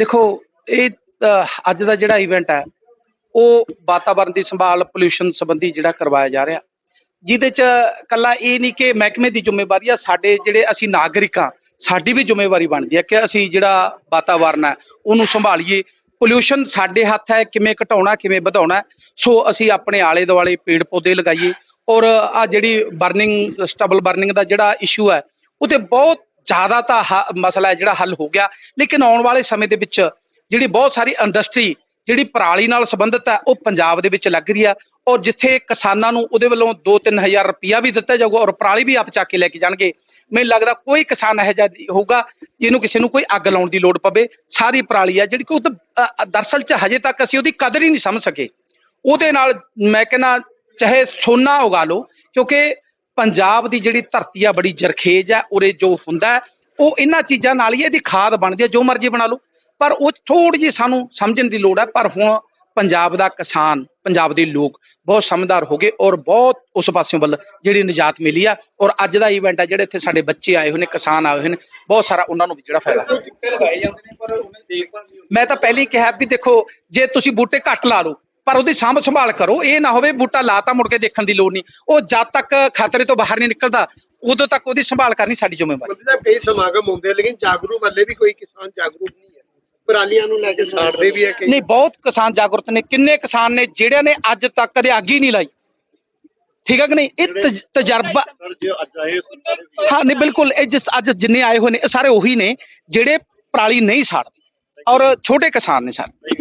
ਦੇਖੋ, ਇਹ ਅੱਜ ਦਾ ਜਿਹੜਾ ਇਵੈਂਟ ਹੈ, ਉਹ ਵਾਤਾਵਰਣ ਦੀ ਸੰਭਾਲ ਪੋਲੂਸ਼ਨ ਸੰਬੰਧੀ ਜਿਹੜਾ ਕਰਵਾਇਆ ਜਾ ਰਿਹਾ। ਜਿਹਦੇ ਚ ਕੱਲਾ ਇਹ ਨਹੀਂ ਕਿ ਮਹਿਕਮੇ ਦੀ ਜ਼ਿੰਮੇਵਾਰੀ ਆ, ਸਾਡੇ ਜਿਹੜੇ ਅਸੀਂ ਨਾਗਰਿਕ ਆ, ਸਾਡੀ ਵੀ ਜ਼ਿੰਮੇਵਾਰੀ ਬਣਦੀ ਹੈ ਕਿ ਅਸੀਂ ਜਿਹੜਾ ਵਾਤਾਵਰਣ ਹੈ, ਉਹਨੂੰ ਸੰਭਾਲੀਏ। ਪੋਲੂਸ਼ਨ ਸਾਡੇ ਹੱਥ ਹੈ, ਕਿਵੇਂ ਘਟਾਉਣਾ, ਕਿਵੇਂ ਵਧਾਉਣਾ ਸੋ ਅਸੀਂ ਆਪਣੇ ਆਲੇ ਦੁਆਲੇ ਪੇੜ ਪੌਦੇ ਲਗਾਈਏ। ਔਰ ਆ ਜਿਹੜੀ ਬਰਨਿੰਗ ਸਟਬਲ ਬਰਨਿੰਗ ਦਾ ਜਿਹੜਾ ਇਸ਼ੂ ਹੈ ਉਹ ਤੇ ਬਹੁਤ ਜ਼ਿਆਦਾ ਤਾਂ ਹ- ਮਸਲਾ ਜਿਹੜਾ ਹੱਲ ਹੋ ਗਿਆ। ਲੇਕਿਨ ਆਉਣ ਵਾਲੇ ਸਮੇਂ ਦੇ ਵਿੱਚ ਜਿਹੜੀ ਬਹੁਤ ਸਾਰੀ ਇੰਡਸਟਰੀ ਜਿਹੜੀ ਪਰਾਲੀ ਨਾਲ ਸੰਬੰਧਿਤ ਹੈ, ਉਹ ਪੰਜਾਬ ਦੇ ਵਿੱਚ ਲੱਗ ਰਹੀ ਆ ਔਰ ਜਿੱਥੇ ਕਿਸਾਨਾਂ ਨੂੰ ਉਹਦੇ ਵੱਲੋਂ 2-3000 ਰੁਪਇਆ ਵੀ ਦਿੱਤਾ ਜਾਊਗਾ ਔਰ ਪਰਾਲੀ ਵੀ ਆਪ ਚੱਕ ਕੇ ਲੈ ਕੇ ਜਾਣਗੇ, ਮੈਨੂੰ ਲੱਗਦਾ ਕੋਈ ਕਿਸਾਨ ਇਹੋ ਜਿਹਾ ਹੋਊਗਾ, ਜਿਹਨੂੰ ਕਿਸੇ ਨੂੰ ਕੋਈ ਅੱਗ ਲਾਉਣ ਦੀ ਲੋੜ ਪਵੇ। ਸਾਰੀ ਪਰਾਲੀ ਆ ਜਿਹੜੀ ਕਿ ਉਹ ਤਾਂ ਦਰਅਸਲ ਚ ਹਜੇ ਤੱਕ ਅਸੀਂ ਉਹਦੀ ਕਦਰ ਹੀ ਨਹੀਂ ਸਮਝ ਸਕੇ। ਉਹਦੇ ਨਾਲ ਮੈਂ ਕਹਿੰਦਾ ਚਾਹੇ ਸੋਨਾ ਉਗਾ ਲਓ, ਕਿਉਂਕਿ ਪੰਜਾਬ ਦੀ ਜਿਹੜੀ ਧਰਤੀ ਆ ਬੜੀ ਜਰਖੇਜ ਆ ਉਰੇ ਜੋ ਹੁੰਦਾ ਉਹ ਇਹਨਾਂ ਚੀਜ਼ਾਂ ਨਾਲ ਹੀ ਇਹਦੀ ਖਾਦ ਬਣਦੀ ਹੈ ਜੋ ਮਰਜ਼ੀ ਬਣਾ ਲਓ। ਪਰ ਉਹ ਥੋੜੀ ਜਿਹੀ ਸਾਨੂੰ ਸਮਝਣ ਦੀ ਲੋੜ ਹੈ ਪਰ ਹੁਣ ਪੰਜਾਬ ਦਾ ਕਿਸਾਨ ਪੰਜਾਬ ਦੇ ਲੋਕ ਬਹੁਤ ਸਮਝਦਾਰ ਹੋ ਗਏ ਔਰ ਬਹੁਤ ਉਸ ਪਾਸਿਓਂ ਵੱਲ ਜਿਹੜੀ ਨਿਜਾਤ ਮਿਲੀ ਆ ਔਰ ਅੱਜ ਦਾ ਇਵੈਂਟ ਆ ਜਿਹੜੇ ਇੱਥੇ ਸਾਡੇ ਬੱਚੇ ਆਏ ਹੋਏ ਨੇ ਕਿਸਾਨ ਆਏ ਹੋਏ ਨੇ ਬਹੁਤ ਸਾਰਾ ਉਹਨਾਂ ਨੂੰ ਵੀ ਜਿਹੜਾ ਫਾਇਦਾ। ਮੈਂ ਤਾਂ ਪਹਿਲਾਂ ਕਿਹਾ ਵੀ ਦੇਖੋ ਜੇ ਤੁਸੀਂ ਬੂਟੇ ਘੱਟ ਲਾ ਲਓ ਪਰ ਉਹਦੀ ਸਾਂਭ ਸੰਭਾਲ ਕਰੋ ਇਹ ਨਾ ਹੋਵੇ ਬੂਟਾ ਲਾਤਾ ਮੁੜ ਕੇ ਦੇਖਣ ਦੀ ਲੋੜ ਨਹੀਂ। ਉਹ ਜਦ ਤੱਕ ਖਤਰੇ ਤੋਂ ਬਾਹਰ ਨਹੀਂ ਨਿਕਲਦਾ ਉਦੋਂ ਤੱਕ ਉਹਦੀ ਸੰਭਾਲ ਕਰਨੀ ਸਾਡੀ ਜ਼ਿੰਮੇਵਾਰੀ। ਮੰਤਰੀ ਸਾਹਿਬ ਕਈ ਸਮਾਗਮ ਹੁੰਦੇ ਲੇਕਿਨ ਜਾਗਰੂਕ ਵਾਲੇ ਵੀ ਕੋਈ ਕਿਸਾਨ ਜਾਗਰੂਕ ਨਹੀਂ ਹੈ। ਪਰਾਲੀਆਂ ਨੂੰ ਲੈ ਕੇ ਸਾੜਦੇ ਵੀ ਹੈ ਕਈ। ਨਹੀਂ ਬਹੁਤ ਕਿਸਾਨ ਜਾਗਰੂਕ ਨੇ। ਕਿੰਨੇ ਕਿਸਾਨ ਨੇ ਜਿਹੜਿਆਂ ਨੇ ਅੱਜ ਤੱਕ ਕਦੇ ਅੱਗ ਹੀ ਨਹੀਂ ਲਾਈ? ਠੀਕ ਹੈ ਕਿ ਨਹੀਂ? ਇਹ ਤਜ- ਤਜਰਬਾ ਹਾਂ ਨਹੀਂ ਬਿਲਕੁਲ। ਇਹ ਜਿਸ ਅੱਜ ਜਿੰਨੇ ਆਏ ਹੋਏ ਨੇ ਇਹ ਸਾਰੇ ਉਹੀ ਨੇ ਜਿਹੜੇ ਪਰਾਲੀ ਨਹੀਂ ਸਾੜਦੇ। ਔਰ ਛੋਟੇ ਕਿਸਾਨ ਨੇ ਸਾਰੇ।